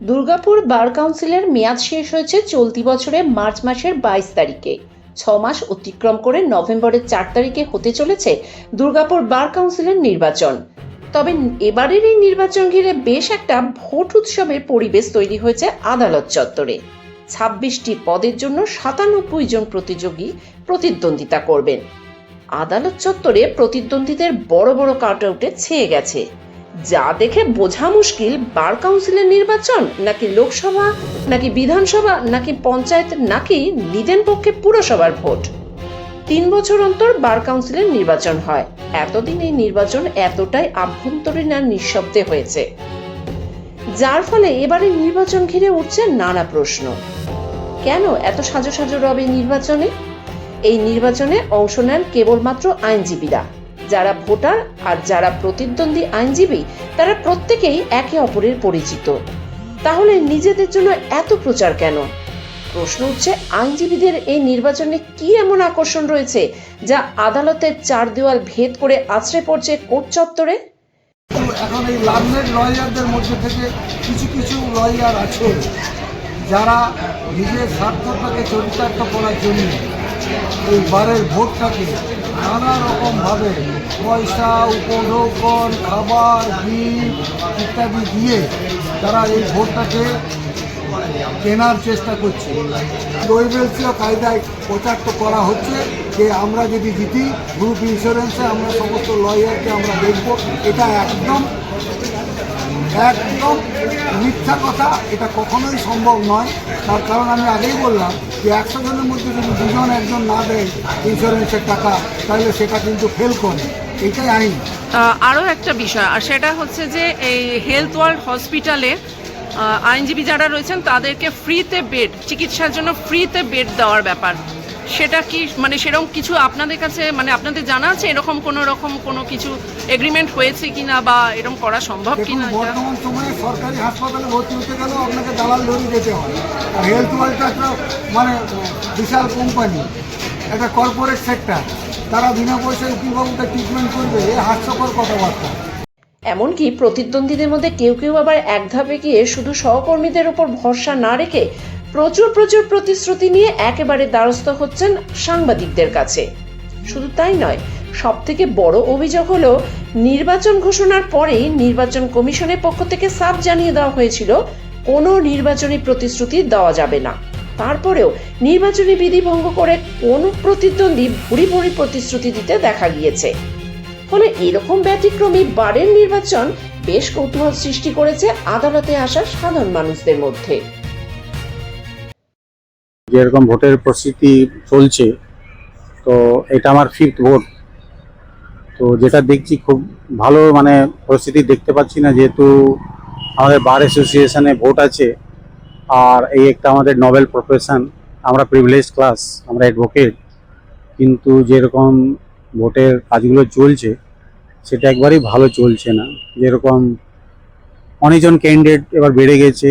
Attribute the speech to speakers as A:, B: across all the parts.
A: দুর্গাপুর বার কাউন্সিলের মেয়াদ শেষ হয়েছে চলতি বছরে মার্চ মাসের বাইশ তারিখে। ছ মাস অতিক্রম করে নভেম্বরের চার তারিখে হতে চলেছে দুর্গাপুর বার কাউন্সিলের নির্বাচন। তবে এবারের এই নির্বাচন ঘিরে বেশ একটা ভোট উৎসবের পরিবেশ তৈরি হয়েছে আদালত চত্বরে। ছাব্বিশটি পদের জন্য সাতানব্বই জন প্রতিযোগী প্রতিদ্বন্দ্বিতা করবেন। আদালত চত্বরে প্রতিদ্বন্দ্বীদের বড় বড় কাটআউটে ছেয়ে গেছে। যা দেখে বোঝা মুশকিল বার কাউন্সিলের নির্বাচন, নাকি লোকসভা, নাকি বিধানসভা, নাকি পঞ্চায়েত, নাকি নিদেন পক্ষে পুরসভার ভোট। তিন বছর অন্তর বার কাউন্সিলের নির্বাচন হয়। এতদিন এই নির্বাচন এতটাই আভ্যন্তরীণ আর নিঃশব্দে হয়েছে। যার ফলে এবারে নির্বাচন ঘিরে উঠছে নানা প্রশ্ন। কেন এত সাজো সাজো রবে নির্বাচনে? এই নির্বাচনে অংশ নেন কেবলমাত্র আইনজীবীরা। যারা ভোটার আর যারা প্রতিদ্বন্দ্বী আইনজীবী, তারা প্রত্যেকেই একে অপরের পরিচিত। তাহলে নিজেদের জন্য এত প্রচার কেন? প্রশ্ন উঠছে, আইনজীবীদের এই নির্বাচনে কি এমন আকর্ষণ রয়েছে যা আদালতের চার দেওয়াল ভেদ করে আছড়ে পড়ছে কোর্ট চত্বরে?
B: এখন এই লার্নেড লয়ারদের মধ্যে থেকে কিছু কিছু লয়ার আছে, যারা নিজের স্বার্থটাকে চরিতার্থ করার জন্য এই বারের ভোটটাকে নানা রকমভাবে পয়সা, উপঢৌকন, খাবার, বিল ইত্যাদি দিয়ে তারা এই ভোটটাকে কেনার চেষ্টা করছে। দৈবেলসীয় কায়দায় প্রচার তো করা হচ্ছে যে আমরা যদি জিতি গ্রুপ ইন্স্যুরেন্সে আমরা সমস্ত লয়ারকে আমরা দেখব। এটা একদম একদম মিথ্যা কথা, এটা কখনোই সম্ভব নয়। তার কারণ আমি আগেই বললাম যে একশো জনের মধ্যে যদি দুজন একজন না দেয় ইন্স্যুরেন্সের টাকা, তাহলে সেটা কিন্তু ফেল করে। এটাই আইন।
C: আরও একটা বিষয়, আর সেটা হচ্ছে যে এই হেলথ ওয়ার্ল্ড হসপিটালে আইনজীবী যারা রয়েছেন, তাদেরকে ফ্রিতে বেড চিকিৎসার জন্য ফ্রিতে বেড দেওয়ার ব্যাপার। সেটা কি মানে সেরকম কিছু আপনাদের কাছে মানে আপনাদের জানা আছে এরকম কোনো রকম কোনো কিছু এগ্রিমেন্ট হয়েছে কিনা বা এরকম করা সম্ভব কি না?
B: বর্তমান সময়ে সরকারি হাসপাতালে ভর্তি হতে গেলেও আপনাকে দালাল ধরে যেতে হয়। আর হেলথ ওয়ার্ল্ডটা একটা মানে বিশাল কোম্পানি একটা কর্পোরেট সেক্টর তারা বিনা পয়সায় উকিলবাবুকে ট্রিটমেন্ট করবে এ হাস্যকর কথাবার্তা।
A: এমনকি প্রতিদ্বন্দ্বীদের মধ্যে কেউ কেউ আবার এক ধাপে গিয়ে শুধু সহকর্মীদের উপর ভরসা না রেখে প্রচুর প্রচুর প্রতিশ্রুতি নিয়ে একেবারে দ্বারস্থ হচ্ছেন সাংবাদিকদের কাছে। শুধু তাই নয় সব থেকে বড় অভিযোগ হলো, নির্বাচন ঘোষণার পরেই নির্বাচন কমিশনের পক্ষ থেকে সাফ জানিয়ে দেওয়া হয়েছিল, কোনো নির্বাচনী প্রতিশ্রুতি দেওয়া যাবে না। তারপরেও নির্বাচনী বিধি ভঙ্গ করে কোনো প্রতিদ্বন্দ্বী ভুরি ভুরি প্রতিশ্রুতি দিতে দেখা গিয়েছে। ফলে এরকম ব্যতিক্রমী বারের নির্বাচন বেশ কৌতূহল সৃষ্টি করেছে আদালতে আসা সাধারণ মানুষদের মধ্যে।
D: যেরকম ভোটের প্রস্তুতি চলছে, তো এটা আমার ফিফথ ভোট তো যেটা দেখছি খুব ভালো মানে পরিস্থিতি দেখতে পাচ্ছি না, যেহেতু আমাদের বার অ্যাসোসিয়েশনে ভোট আছে, আর এই একটা আমাদের নোবেল প্রফেশন আমরা প্রিভিলেজ ক্লাস আমরা অ্যাডভোকেট কিন্তু যেরকম ভোটের কাজগুলো চলছে, সেটা একবারই ভালো চলছে না। যেরকম অনেকজন ক্যান্ডিডেট এবার বেড়ে গেছে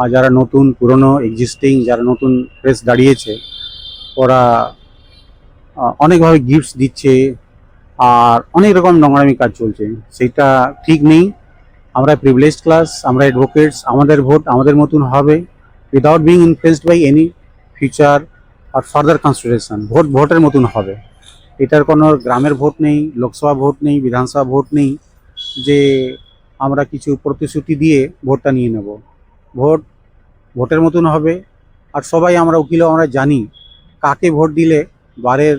D: আর যারা নতুন, পুরনো এক্সিস্টিং যারা নতুন প্রেস দাঁড়িয়েছে, ওরা অনেকভাবে গিফটস দিচ্ছে আর অনেক রকম নোংরামি কাজ চলছে। সেটা ঠিক নেই। আমরা প্রিভিলেজ ক্লাস আমরা অ্যাডভোকেটস আমাদের ভোট আমাদের মতন হবে without being influenced by any future R further consideration vote ভোটের মতন হবে। এটার কোনো গ্রামের ভোট নেই, লোকসভা ভোট নেই, বিধানসভা ভোট নেই যে আমরা কিছু প্রতিশ্রুতি দিয়ে ভোটটা নিয়ে নেব। ভোট, ভোটের মতন হবে। আর সবাই আমরা উকিলও, আমরা জানি কাকে ভোট দিলে বারের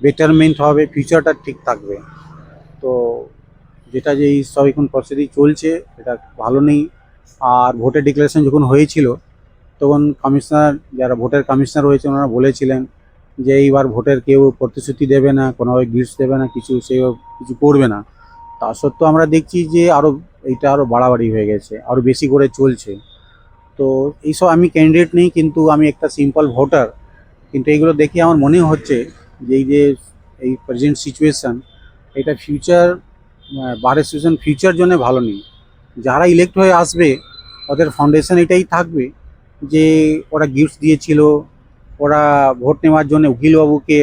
D: বেটারমেন্ট হবে ফিউচারটা ঠিক থাকবে। তো যেটা যে সব এখন পরিস্থিতি চলছে, এটা ভালো নেই। আর ভোটের ডিক্লারেশন যখন হয়েছিল, তখন কমিশনার যারা ভোটের কমিশনার হয়েছে ওনারা বলেছিলেন যে এইবার ভোটের কেউ প্রতিশ্রুতি দেবে না, কোনোভাবে গিফটস দেবে না, কিছু সে কিছু করবে না। তা সত্ত্বেও আমরা দেখছি যে আরও এইটা আরও বাড়াবাড়ি হয়ে গেছে আরও বেশি করে চলছে। তো এইসব আমি ক্যান্ডিডেট নেই, কিন্তু আমি একটা সিম্পল ভোটার কিন্তু এইগুলো দেখে আমার মনে হচ্ছে যে এই যে এই প্রেজেন্ট সিচুয়েশান এটা ফিউচার বার সিচুয়েশন ফিউচার জন্য ভালো নেই। যারা ইলেক্ট হয়ে আসবে, ওদের ফাউন্ডেশন এটাই থাকবে যে ওরা গিফটস দিয়েছিল, ওরা ভোট নেওয়ার জন্য উকিলবাবুকে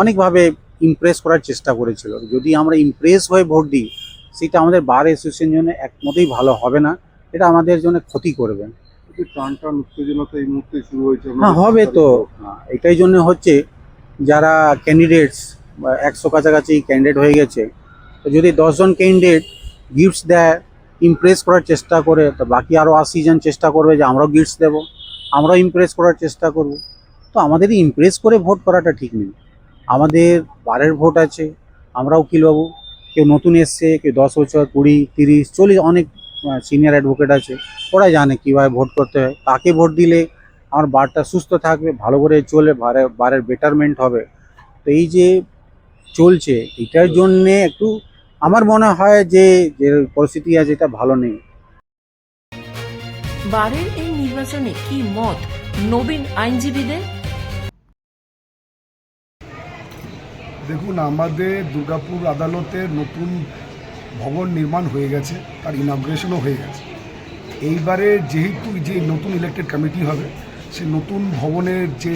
D: অনেকভাবে ইমপ্রেস করার চেষ্টা করেছিল। যদি আমরা ইমপ্রেস হয়ে ভোট দিই, সেটা আমাদের বার অ্যাসোসিয়েশন জন্য একমতেই ভালো হবে না, এটা আমাদের জন্য ক্ষতি করবে।
E: যে টান টান উত্তেজনা তো এই মুহূর্তে শুরু হয়েছে আমরা
D: হ্যাঁ হবে তো। এটাই জন্য হচ্ছে যারা ক্যান্ডিডেটস একশো কাছাকাছি ক্যান্ডিডেট হয়ে গেছে তো যদি দশজন ক্যান্ডিডেট গিফটস দেয় ইমপ্রেস করার চেষ্টা করে তো বাকি আরও আশি জন চেষ্টা করবে যে আমরাও গিফটস দেবো আমরাও ইমপ্রেস করার চেষ্টা করব। তো আমাদের ইমপ্রেস করে ভোট করাটা ঠিক নেই। আমাদের বারের ভোট আছে আমরা উকিল বাবু কেউ নতুন এসছে কেউ দশ বছর কুড়ি তিরিশ চল্লিশ অনেক সিনিয়র অ্যাডভোকেট আছে ওরা জানে কীভাবে ভোট করতে হয়। তাকে ভোট দিলে আমার বারটা সুস্থ থাকবে ভালো করে চলে বারে বারের বেটারমেন্ট হবে। তো এই যে চলছে এটার জন্যে একটু আমার মনে হয় যে যে পরিস্থিতি আছে এটা ভালো নেই।
A: বারের এই নির্বাচনে কি মত নবীন আইনজীবীদের?
F: দেখুন আমাদের দুর্গাপুর আদালতে নতুন ভবন নির্মাণ হয়ে গেছে, তার ইনাগ্রেশনও হয়ে গেছে। এইবারে যেহেতু যে নতুন ইলেক্টেড কমিটি হবে, সে নতুন ভবনের যে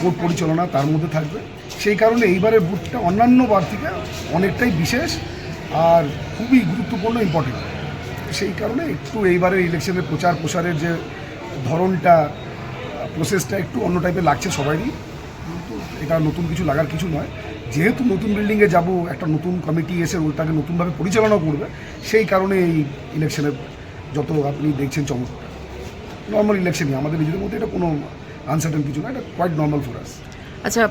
F: কোর্ট পরিচালনা তার মধ্যে থাকবে। সেই কারণে এইবারের বুথটা অন্যান্য বার থেকে অনেকটাই বিশেষ আর খুবই গুরুত্বপূর্ণ ইম্পর্টেন্ট সেই কারণে একটু এইবারের ইলেকশনের প্রচার প্রসারের যে ধরনটা প্রসেসটা একটু অন্য টাইপের লাগছে সবারই। কিন্তু এটা নতুন কিছু লাগার কিছু নয়। যেহেতু নতুন বিল্ডিংয়ে যাব, একটা নতুন কমিটি এসে ওটাকে নতুনভাবে পরিচালনা করবে, সেই কারণে এই ইলেকশনের যত আপনি দেখছেন চমকটা নর্মাল ইলেকশনই আমাদের নিজেদের মধ্যে এটা কোনো আনসার্টেন কিছু না, এটা কোয়াইট নর্মাল ফর আস
C: আচ্ছা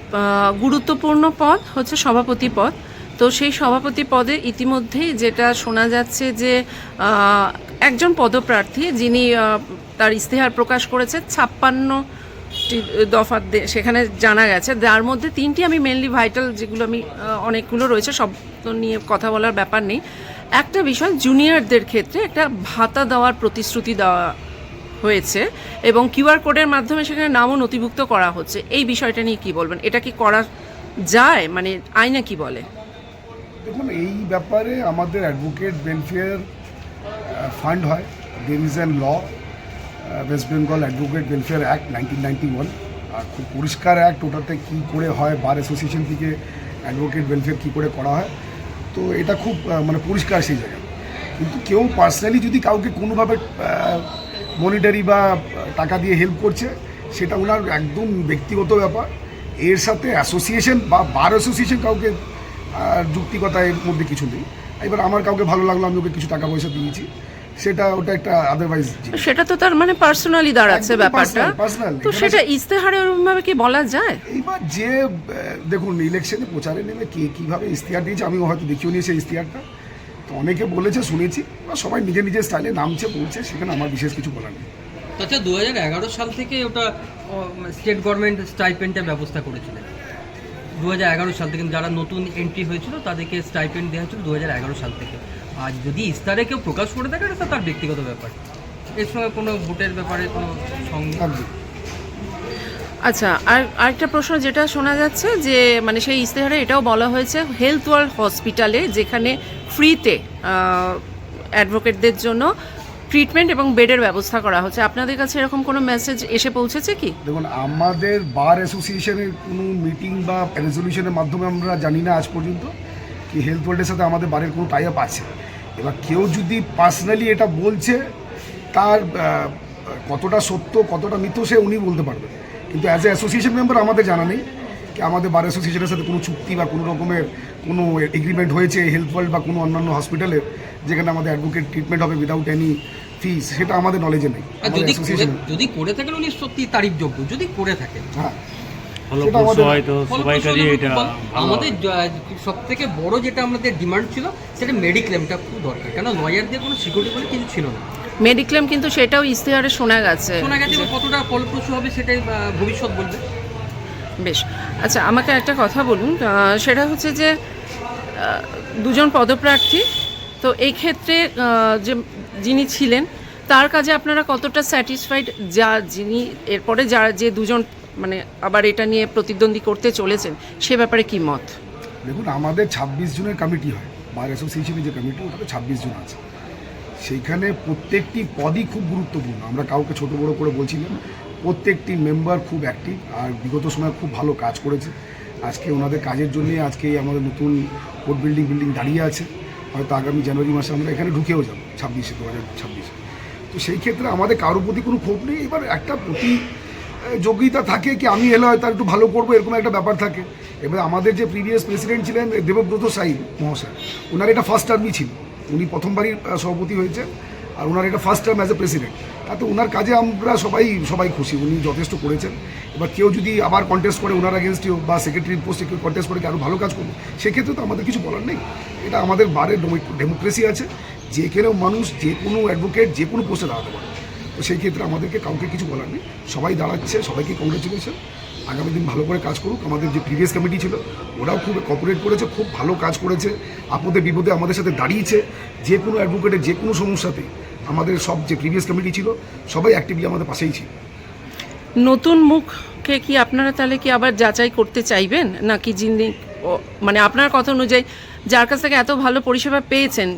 C: গুরুত্বপূর্ণ পদ হচ্ছে সভাপতি পদ। তো সেই সভাপতি পদে ইতিমধ্যেই যেটা শোনা যাচ্ছে যে একজন পদপ্রার্থী যিনি তার ইস্তেহার প্রকাশ করেছে, ছাপ্পান্ন দফা সেখানে জানা গেছে। যার মধ্যে তিনটি আমি মেনলি ভাইটাল যেগুলো আমি অনেকগুলো রয়েছে, সব নিয়ে কথা বলার ব্যাপার নেই। একটা বিষয় জুনিয়রদের ক্ষেত্রে একটা ভাতা দেওয়ার প্রতিশ্রুতি দেওয়া হয়েছে এবং কিউআর কোডের মাধ্যমে সেখানে নামও নথিভুক্ত করা হচ্ছে। এই বিষয়টা নিয়ে কি বলবেন? এটা কি করা যায়? মানে আইনা কি বলে?
F: দেখুন, এই ব্যাপারে আমাদের অ্যাডভোকেট ওয়েলফেয়ার ফান্ড হয় দের is law West Bengal advocate welfare act nineteen ninety one আর খুব পরিষ্কার অ্যাক্ট ওটাতে কী করে হয় বার অ্যাসোসিয়েশন থেকে অ্যাডভোকেট ওয়েলফেয়ার কী করে করা হয়। তো এটা খুব মানে পরিষ্কার সেই জায়গায়। কিন্তু কেউ পার্সোনালি যদি কাউকে কোনোভাবে মনিটারি বা টাকা দিয়ে হেল্প করছে, সেটা ওনার একদম ব্যক্তিগত ব্যাপার। এর সাথে অ্যাসোসিয়েশন বা বার অ্যাসোসিয়েশন কাউকে যুক্তিকতা এর মধ্যে কিছু নেই। এবার আমার কাউকে ভালো লাগল, আমি ওকে কিছু টাকা পয়সা দিয়েছি। সেটা ওটা একটা আদারওয়াইজ
C: সেটা তো তার মানে পার্সোনালি দাঁড়াচ্ছে ব্যাপারটা। তো সেটা ইস্তেহারে ওরকমভাবে কি বলা যায়?
F: এইবার যে দেখুন ইলেকশনে প্রচারে নেমে কে কীভাবে ইস্তিহার দিয়েছে আমিও হয়তো দেখিও নিয়েছি ইস্তিহারটা তো অনেকে বলেছে শুনেছি। বা সবাই নিজের নিজের স্টাইলে নামছে বলছে সেখানে আমার বিশেষ কিছু বলার নেই।
G: আচ্ছা দু এগারো সাল থেকে ওটা স্টেট গভর্নমেন্ট স্টাইপেন্ডের ব্যবস্থা করেছিলেন। দু এগারো সাল থেকে যারা নতুন এন্ট্রি হয়েছিল তাদেরকে স্টাইপেন্ড দেওয়া হচ্ছিল দু এগারো সাল থেকে। আর যদি ইস্তারে কেউ প্রকাশ করে থাকে এটা তার ব্যক্তিগত ব্যাপার। এর সঙ্গে কোনো ভোটের ব্যাপারে কোনো সঙ্গে
C: আচ্ছা আর আরেকটা প্রশ্ন যেটা শোনা যাচ্ছে যে মানে সেই ইস্তেহারে এটাও বলা হয়েছে হেলথ ওয়ার্ল্ড হসপিটালে যেখানে ফ্রিতে অ্যাডভোকেটদের জন্য ট্রিটমেন্ট এবং বেডের ব্যবস্থা করা হচ্ছে। আপনাদের কাছে এরকম কোনো মেসেজ এসে পৌঁছেছে কি?
F: দেখুন আমাদের বার অ্যাসোসিয়েশনের কোনো মিটিং বা রেজলিউশনের মাধ্যমে আমরা জানি না আজ পর্যন্ত। কি হেলথ ওয়ার্ল্ডের সাথে আমাদের বাড়ির কোনো টাই আপ আছে। এবার কেউ যদি পার্সোনালি এটা বলছে তার কতটা সত্য কতটা মিথ্য সে উনি বলতে পারবেন। কিন্তু অ্যাজ এ অ্যাসোসিয়েশন মেম্বার আমাদের জানা নেই কি আমাদের বার অ্যাসোসিয়েশনের সাথে কোনো চুক্তি বা কোনো রকমের কোনো এগ্রিমেন্ট হয়েছে হেলথ ওয়ার্ল্ড বা কোনো অন্যান্য হসপিটালের যেখানে আমাদের অ্যাডভোকেট ট্রিটমেন্ট হবে উইদাউট এনি ফিস সেটা আমাদের নলেজে নেই।
G: যদি করে থাকেন উনি সত্যি তারিফযোগ্য। যদি করে থাকেন
F: হ্যাঁ।
H: ফলপ্রসূ সবাইকারই এটা।
G: আমাদের সব থেকে বড় যেটা আমাদের ডিমান্ড ছিল সেটা মেডিক্লেমটা খুব দরকার। কেন লয়ারদের কোনো সিকিউরিটি বলে কিছু ছিল না।
C: মেডিক্লেম কিন্তু সেটাও ইস্তেহারে শোনা গেছে।
G: শোনা গেছে কতটা ফলপ্রসূ হবে সেটাই ভবিষ্যৎ বলবে।
C: বেশ। আচ্ছা আমাকে একটা কথা বলুন। সেটা হচ্ছে যে দুজন পদপ্রার্থী তো এই ক্ষেত্রে যে যিনি ছিলেন তার কাজে আপনারা কতটা স্যাটিসফাইড যা যিনি এরপরে যারা যে দুজন মানে আবার এটা নিয়ে প্রতিদ্বন্দ্বী করতে চলেছেন, সে ব্যাপারে কি মত?
F: দেখুন, আমাদের ছাব্বিশ জনের কমিটি হয় বার অ্যাসোসিয়েশনের যে কমিটি, ওটাতে ছাব্বিশ জন আছে। সেইখানে প্রত্যেকটি পদই খুব গুরুত্বপূর্ণ। আমরা কাউকে ছোট বড় করে বলছি না, প্রত্যেকটি মেম্বার খুব অ্যাক্টিভ আর বিগত সময় খুব ভালো কাজ করেছে। আজকে ওনাদের কাজের জন্যই আজকে আমাদের নতুন কোর্ট বিল্ডিং বিল্ডিং দাঁড়িয়ে আছে। হয়তো আগামী জানুয়ারি মাসে আমরা এখানে ঢুকেও যাব, ছাব্বিশে দু হাজার ছাব্বিশে। তো সেই ক্ষেত্রে আমাদের কারোর প্রতি কোনো ক্ষোভ নেই। এবার একটা প্রতি যোগ্যতা থাকে কি আমি এলে হয়তো একটু ভালো করব, এরকম একটা ব্যাপার থাকে। এবার আমাদের যে প্রিভিয়াস প্রেসিডেন্ট ছিলেন দেবব্রত সাই মহাশয় ওনার এটা ফার্স্ট টার্মই ছিল। উনি প্রথমবারই সভাপতি হয়েছে, আর ওনার এটা first term as a president তাতে ওনার কাজে আমরা সবাই সবাই খুশি, উনি যথেষ্ট করেছেন। এবার কেউ যদি আবার কন্টেস্ট করে ওনার আগেনস্টেও বা সেক্রেটারি পোস্টে কেউ কন্টেস্ট করে আরও ভালো কাজ করবে, সেক্ষেত্রে তো আমাদের কিছু বলার নেই। এটা আমাদের বারে ডেমোক্রেসি আছে। যে কেউ মানুষ, যে কোনো অ্যাডভোকেট যে কোনো পোস্টে দাঁড়াতে পারে। তো সেই ক্ষেত্রে আমাদেরকে কাউকে কিছু বলার নেই। সবাই দাঁড়াচ্ছে, সবাইকে কংগ্রেচুলেশন আগামী দিন ভালো করে কাজ করুক। আমাদের যে প্রিভিয়াস কমিটি ছিল, ওরাও খুব কপারেট করেছে, খুব ভালো কাজ করেছে। আপদে বিপদে আমাদের সাথে দাঁড়িয়েছে। যে কোনো অ্যাডভোকেটের যে কোনো সমস্যাতে আমাদের সব যে প্রিভিয়াস কমিটি ছিল, সবাই অ্যাক্টিভলি আমাদের পাশেই ছিল।
C: নতুন মুখকে কি আপনারা তাহলে কি আবার যাচাই করতে চাইবেন? নাকি যিনি মানে আপনার কথা অনুযায়ী যার কাছ থেকে এত ভালো পরিষেবা পেয়েছেন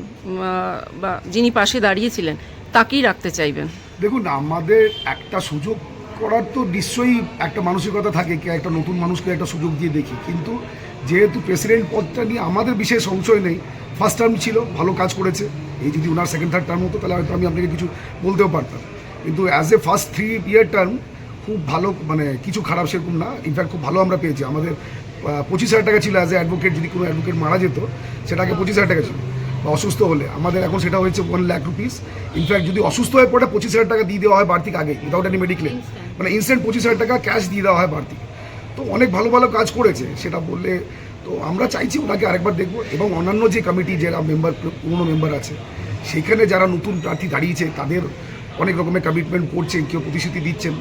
C: বা যিনি পাশে দাঁড়িয়েছিলেন, তাকেই রাখতে চাইবেন?
F: দেখুন, আমাদের একটা সুযোগ করার তো নিশ্চয়ই একটা মানসিকতা থাকে কি একটা নতুন মানুষকে একটা সুযোগ দিয়ে দেখি। কিন্তু যেহেতু প্রেসিডেন্ট পদটা নিয়ে আমাদের বিশেষ সংশয় নেই ফার্স্ট টার্ম ছিল, ভালো কাজ করেছে। এই যদি ওনার সেকেন্ড থার্ড টার্ম হতো, তাহলে হয়তো আমি আপনাকে কিছু বলতেও পারতাম। কিন্তু as a first three year term খুব ভালো মানে কিছু খারাপ সেরকম না। ইনফ্যাক্ট খুব ভালো আমরা পেয়েছি। আমাদের পঁচিশ হাজার টাকা ছিল অ্যাজ এ অ্যাডভোকেট যদি কোনো অ্যাডভোকেট মারা যেত, সেটাকে পঁচিশ হাজার টাকা ছিল। বা অসুস্থ হলে। আমাদের এখন সেটা হয়েছে ওয়ান লাখ রুপিস ইনফ্যাক্ট যদি অসুস্থ হয়ে পড়ে পঁচিশ হাজার টাকা দিয়ে দেওয়া হয় বাড়তি আগে উইদাউট এনি মেডিক্লেম মানে ইনস্ট্যান্ট পঁচিশ হাজার টাকা ক্যাশ দিয়ে দেওয়া হয় বাড়তি। তো অনেক ভালো ভালো কাজ করেছে সেটা বললে তো আমরা চাইছি ওনাকে আরেকবার দেখব। এবং অন্যান্য যে কমিটি যারা মেম্বার পুরনো মেম্বার আছে সেখানে যারা নতুন প্রার্থী দাঁড়িয়েছে তাদের অনেক রকমের কমিটমেন্ট করছেন কেউ প্রতিশ্রুতি দিচ্ছেন।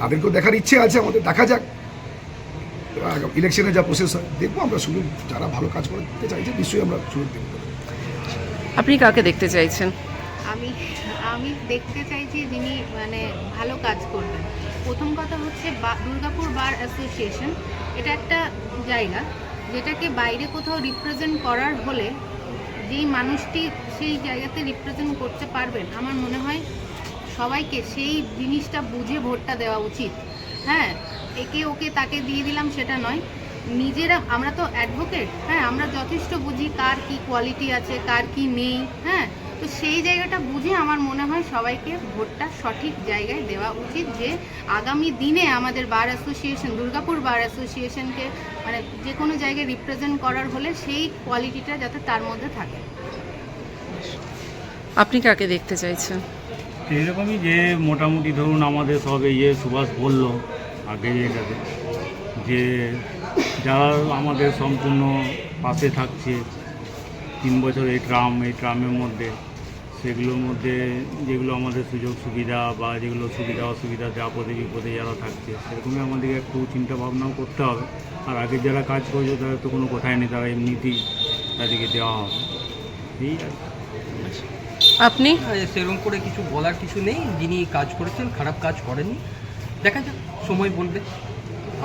F: তাদেরকেও দেখার ইচ্ছে আছে আমাদের দেখা যাক। ইলেকশনে যা প্রসেস হয় দেখব আমরা সুযোগ যারা ভালো কাজ করতে চাইছে নিশ্চয়ই আমরা সুযোগ দেবো।
C: আপনি কাকে দেখতে চাইছেন?
I: আমি আমি দেখতে চাইছি যিনি মানে ভালো কাজ করবেন। প্রথম কথা হচ্ছে দুর্গাপুর বার অ্যাসোসিয়েশন। এটা একটা জায়গা যেটাকে বাইরে কোথাও রিপ্রেজেন্ট করার হলে যেই মানুষটি সেই জায়গাতে রিপ্রেজেন্ট করতে পারবেন, আমার মনে হয় সবাইকে সেই জিনিসটা বুঝে ভোটটা দেওয়া উচিত। হ্যাঁ একে ওকে তাকে দিয়ে দিলাম সেটা নয়। নিজেরা আমরা তো অ্যাডভোকেট হ্যাঁ আমরা যথেষ্ট বুঝি কার কি কোয়ালিটি আছে কার কি নেই হ্যাঁ তো সেই জায়গাটা বুঝে আমার মনে হয় সবাইকে ভোটটা সঠিক জায়গায় দেওয়া উচিত যে আগামী দিনে আমাদের বার অ্যাসোসিয়েশন দুর্গাপুর বার অ্যাসোসিয়েশনকে মানে যে কোনো জায়গায় রিপ্রেজেন্ট করার হলে সেই কোয়ালিটিটা যাতে তার মধ্যে থাকে।
C: আপনি কাকে দেখতে চাইছেন?
H: এইরকমই যে মোটামুটি ধরুন আমাদের সব এই যে সুভাষ বলল আগে এটাতে যে যারা আমাদের সম্পূর্ণ পাশে থাকছে তিন বছর এই ট্রাম এই ট্রামের মধ্যে সেগুলোর মধ্যে যেগুলো আমাদের সুযোগ সুবিধা বা যেগুলো সুবিধা অসুবিধা যা আপদে বিপদে যারা থাকছে সেরকমই আমাদেরকে একটু চিন্তা ভাবনাও করতে হবে। আর আগে যারা কাজ করছে তাদের তো কোনো কথাই নেই তারা এমনিতেই তাদেরকে দেওয়া হবে। এই আর
C: আপনি?
G: সেরকম করে কিছু বলার কিছু নেই। যিনি কাজ করেছেন খারাপ কাজ করেননি। দেখা যাক সময় বলবে।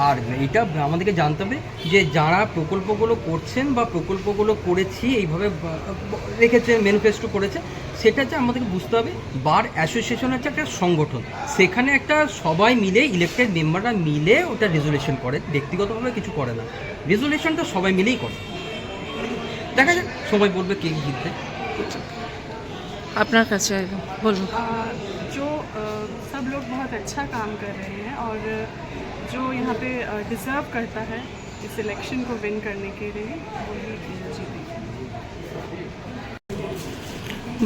G: আর এটা আমাদেরকে জানতে হবে যে যারা প্রকল্পগুলো করছেন বা প্রকল্পগুলো করেছি এইভাবে ব- ব- রেখেছে ম্যানিফেস্টো করেছে সেটা যে আমাদেরকে বুঝতে হবে বার অ্যাসোসিয়েশন হচ্ছে একটা সংগঠন সেখানে একটা সবাই মিলে ইলেক্টেড মেম্বাররা মিলে ওটা রেজুলেশন করে ব্যক্তিগতভাবে কিছু করে না রেজুলেশনটা সবাই মিলেই করে দেখা যাক সবাই বলবে কে জিতবে
C: আপনার কাছে একদম বলুন
J: आ, जो आ, सब लोग बहुत अच्छा काम कर रहे हैं और जो यहाँ पे डिज़र्व करता है इस इलेक्शन को विन करने के लिए वही जीतेगा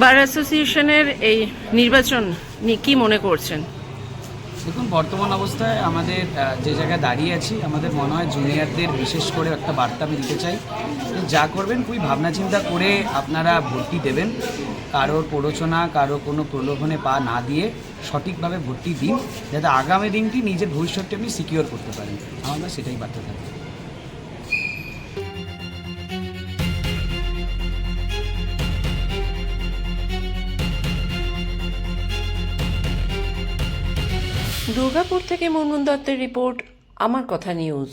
C: বার অ্যাসোসিয়েশনের এই নির্বাচন নিয়ে কি মনে করছেন
K: দেখুন, বর্তমান অবস্থায় আমাদের যে জায়গায় দাঁড়িয়ে আছি, আমাদের মনে হয় জুনিয়রদের বিশেষ করে একটা বার্তা আমি দিতে চাই। যা করবেন, খুবই ভাবনা চিন্তা করে আপনারা ভর্তি দেবেন। কারোর প্ররোচনা, কারও কোনো প্রলোভনে পা না দিয়ে সঠিকভাবে ভর্তি দিন, যাতে আগামী দিনটি নিজের ভবিষ্যৎটি আপনি সিকিওর করতে পারেন। আমাদের সেটাই বার্তা থাকবে।
A: দুর্গাপুর থেকে মুনমুন দত্তের রিপোর্ট আমার কথা নিউজ।